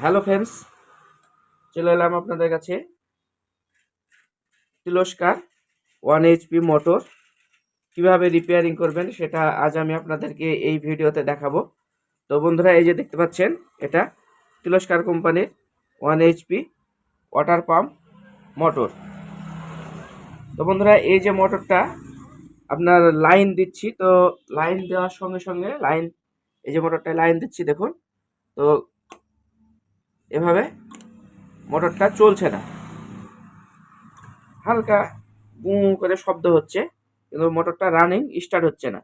Hello চলে এলাম আপনাদের কাছে। তিরস্কার ওয়ান এইচপি মোটর, কীভাবে রিপেয়ারিং করবেন সেটা আজ আমি আপনাদেরকে এই ভিডিওতে দেখাবো। তো বন্ধুরা, এই যে দেখতে পাচ্ছেন, এটা তিরস্কার কোম্পানির one HP water pump motor তো বন্ধুরা, এই যে মোটরটা আপনার লাইন দিচ্ছি, তো লাইন দেওয়ার সঙ্গে সঙ্গে লাইন এই যে মোটরটায় লাইন দিচ্ছি, দেখুন। তো এভাবে মোটরটা চলছে না। হালকা গু করে শব্দ হচ্ছে, কিন্তু মোটরটা রানিং স্টার্ট হচ্ছে না।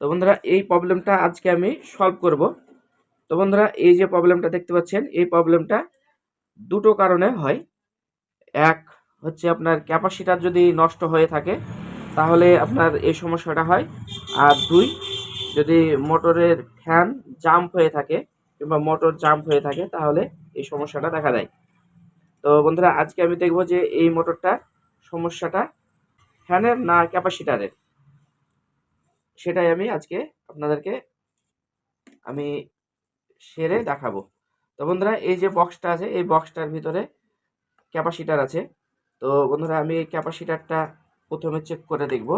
তো বন্ধুরা, এই প্রবলেমটা আজকে আমি সলভ করব। তো বন্ধুরা, এই যে প্রবলেমটা দেখতে পাচ্ছেন, এই প্রবলেমটা দুটো কারণে হয়। এক হচ্ছে আপনার ক্যাপাসিটার যদি নষ্ট হয়ে থাকে, তাহলে আপনার এই সমস্যাটা হয়। আর দুই, যদি মোটরের ফ্যান জাম্প হয়ে থাকে কিংবা মোটর জাম্প হয়ে থাকে, তাহলে এই সমস্যাটা দেখা দেয়। তো বন্ধুরা, আজকে আমি দেখব যে এই মোটরটার সমস্যাটা ফ্যানের না ক্যাপাসিটারের সেটাই আমি আজকে আপনাদেরকে আমি সেরে দেখাবো। তো বন্ধুরা, এই যে বক্সটা আছে, এই বক্সটার ভিতরে ক্যাপাসিটার আছে। তো বন্ধুরা, আমি এই ক্যাপাসিটারটা প্রথমে চেক করে দেখব।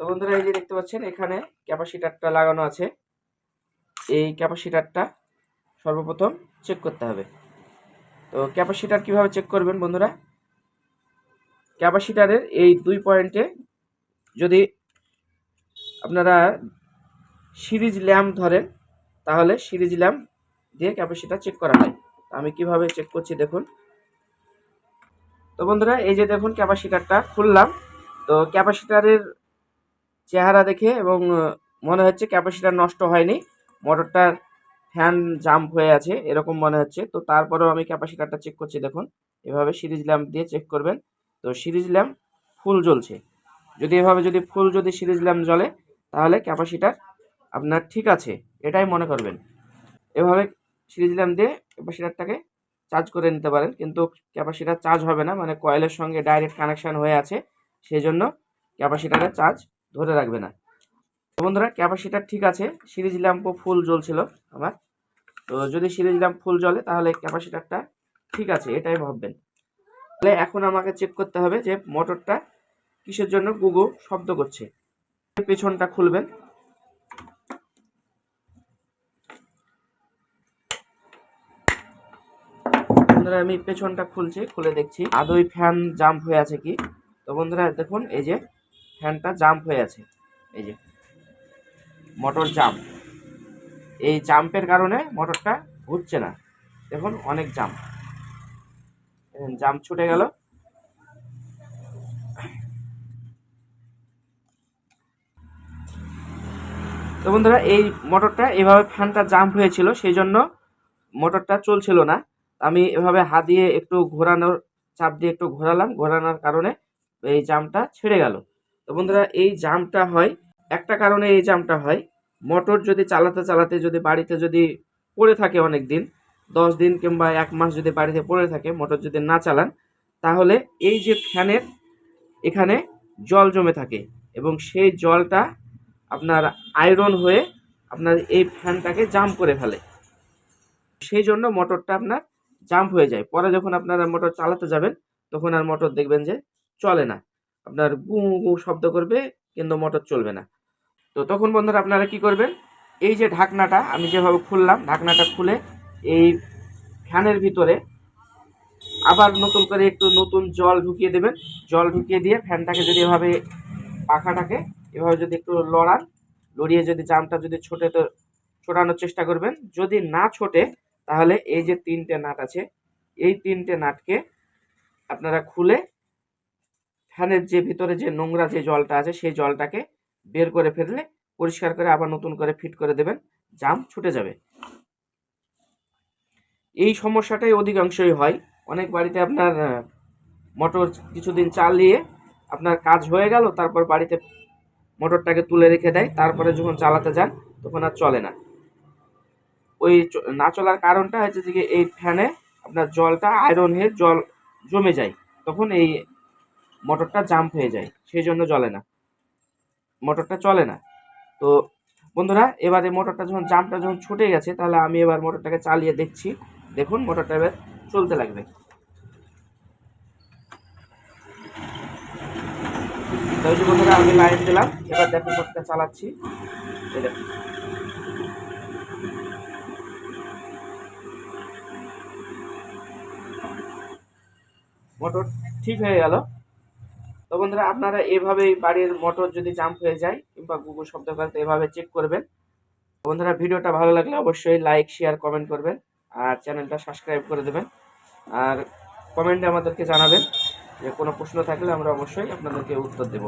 তো বন্ধুরা, এই যে দেখতে পাচ্ছেন, এখানে ক্যাপাসিটারটা লাগানো আছে। এই ক্যাপাসিটারটা সর্বপ্রথম চেক করতে হবে। তো ক্যাপাসিটার কীভাবে চেক করবেন বন্ধুরা? ক্যাপাসিটারের এই দুই পয়েন্টে যদি আপনারা সিরিজ ল্যাম্প ধরেন, তাহলে সিরিজ ল্যাম্প দিয়ে ক্যাপাসিটার চেক করা হয়। আমি কীভাবে চেক করছি দেখুন। তো বন্ধুরা, এই যে দেখুন ক্যাপাসিটারটা খুললাম। তো ক্যাপাসিটারের চেহারা দেখে এবং মনে হচ্ছে ক্যাপাসিটার নষ্ট হয়নি। মোটরটার ফ্যান জাম্প হয়ে আছে, এরকম মনে হচ্ছে। তো তারপরেও আমি ক্যাপাসিটারটা চেক করছি, দেখুন। এভাবে সিরিজ ল্যাম্প দিয়ে চেক করবেন। তো সিরিজ ল্যাম্প ফুল জ্বলছে। যদি এভাবে, যদি ফুল যদি সিরিজ ল্যাম্প জ্বলে, তাহলে ক্যাপাসিটার আপনার ঠিক আছে, এটাই মনে করবেন। এভাবে সিরিজ ল্যাম্প দিয়ে ক্যাপাসিটারটাকে চার্জ করে নিতে পারেন, কিন্তু ক্যাপাসিটার চার্জ হবে না। মানে কয়েলের সঙ্গে ডাইরেক্ট কানেকশান হয়ে আছে সেই জন্য ক্যাপাসিটারের চার্জ ধরে রাখবে না। তো বন্ধুরা ক্যাপাসিটার ঠিক আছে। সিরিজ ল্যাম্পও ফুল জ্বলছিল আমার। তো যদি সিরিজ ল্যাম্প ফুল জ্বলে, তাহলে ক্যাপাসিটারটা ঠিক আছে, এটাই ভাববেন। তাহলে এখন আমাকে চেক করতে হবে যে মোটরটা কিসের জন্য গুগো শব্দ করছে। পেছনটা খুলবেন। বন্ধুরা, আমি পেছনটা খুলছি, খুলে দেখছি। আদৌ ফ্যান জাম্প হয়ে আছে কি? তো বন্ধুরা, দেখুন, এই যে ফ্যানটা জাম্প হয়ে আছে। এই যে মোটর জাম্প। এই জাম্পের কারণে মোটরটা ঘুরছে না। দেখুন, অনেক জাম্প। জাম্প ছুটে গেল। তো বন্ধুরা, এই মোটরটা এভাবে ফ্যানটা জাম্প হয়েছিল, সেই জন্য মোটরটা চলছিল না। আমি এভাবে হাত দিয়ে একটু ঘোরানোর, চাপ দিয়ে একটু ঘোরালাম। ঘোরানোর কারণে এই জামটা ছেড়ে গেল। তো বন্ধুরা, এই জামটা হয়, একটা কারণে এই জামটা হয়, মোটর যদি চালাতে চালাতে যদি বাড়িতে যদি পড়ে থাকে অনেক দিন দশ দিন কিংবা এক মাস যদি বাড়িতে পড়ে থাকে, মোটর যদি না চালান, তাহলে এই যে ফ্যানের এখানে জল জমে থাকে এবং সেই জলটা আপনার আয়রন হয়ে আপনার এই ফ্যানটাকে জাম্প করে ফেলে। সেই জন্য মোটরটা আপনার জাম্প হয়ে যায়। পরে যখন আপনারা মোটর চালাতে যাবেন, তখন আর মোটর দেখবেন যে চলে না। আপনার গু গু শব্দ করবে, কিন্তু মোটর চলবে না। তো তখন বন্ধুরা আপনারা কি করবেন? এই যে ঢাকনাটা, আমি যেভাবে খুললাম, ঢাকনাটা খুলে এই ফ্যানের ভিতরে আবার নতুন করে একটু নতুন জল ঢুকিয়ে দেবেন। জল ঢুকিয়ে দিয়ে ফ্যানটাকে যদি এভাবে পাখাটাকে, এভাবে যদি একটু লড়ান, লড়িয়ে যদি জামটা যদি ছোটে তো ছোটানোর চেষ্টা করবেন। যদি না ছোটে, তাহলে এই যে তিনটে নাট আছে, এই তিনটে নাটকে আপনারা খুলে ফ্যানের যে ভিতরে যে নোংরা যে জলটা আছে, সেই জলটাকে বের করে ফেললে পরিষ্কার করে আবার নতুন করে ফিট করে দেবেন, জাম ছুটে যাবে। এই সমস্যাটাই অধিকাংশই হয়। অনেক বাড়িতে আপনার মোটর কিছুদিন চালিয়ে আপনার কাজ হয়ে গেল, তারপর বাড়িতে মোটরটাকে তুলে রেখে দেয়, তারপরে যখন চালাতে যান, তখন আর চলে না। ওই না চলার কারণটা হচ্ছে যে, এই ফ্যানে আপনার জলটা, আয়রন হয়ে জল জমে যায়, তখন এই মোটরটা জাম্প হয়ে যায়, সেই জন্য জ্বলে না। মোটরটা চলে না। তো বন্ধুরা, এবারে মোটরটা যখন, জাম্পটা যখন ছুটে গেছে, তাহলে আমি এবার মোটরটাকে চালিয়ে দেখছি। দেখুন, মোটরটা এবার চলতে লাগবে। বন্ধুরা, আমি লাইন দিলাম। এবার দেখুন, মোটরটা চালাচ্ছি। মোটর ঠিক হয়ে গেল। তো বন্ধুরা, আপনারা এভাবেই বাড়ির মোটর যদি জাম্প হয়ে যায় কিংবা গুগল শব্দ করতে এভাবে চেক করবেন। বন্ধুরা, ভিডিওটা ভালো লাগলে অবশ্যই লাইক শেয়ার কমেন্ট করবেন আর চ্যানেলটা সাবস্ক্রাইব করে দেবেন। আর কমেন্টে আমাদেরকে জানাবেন যে কোনো প্রশ্ন থাকলে আমরা অবশ্যই আপনাদেরকে উত্তর দেব।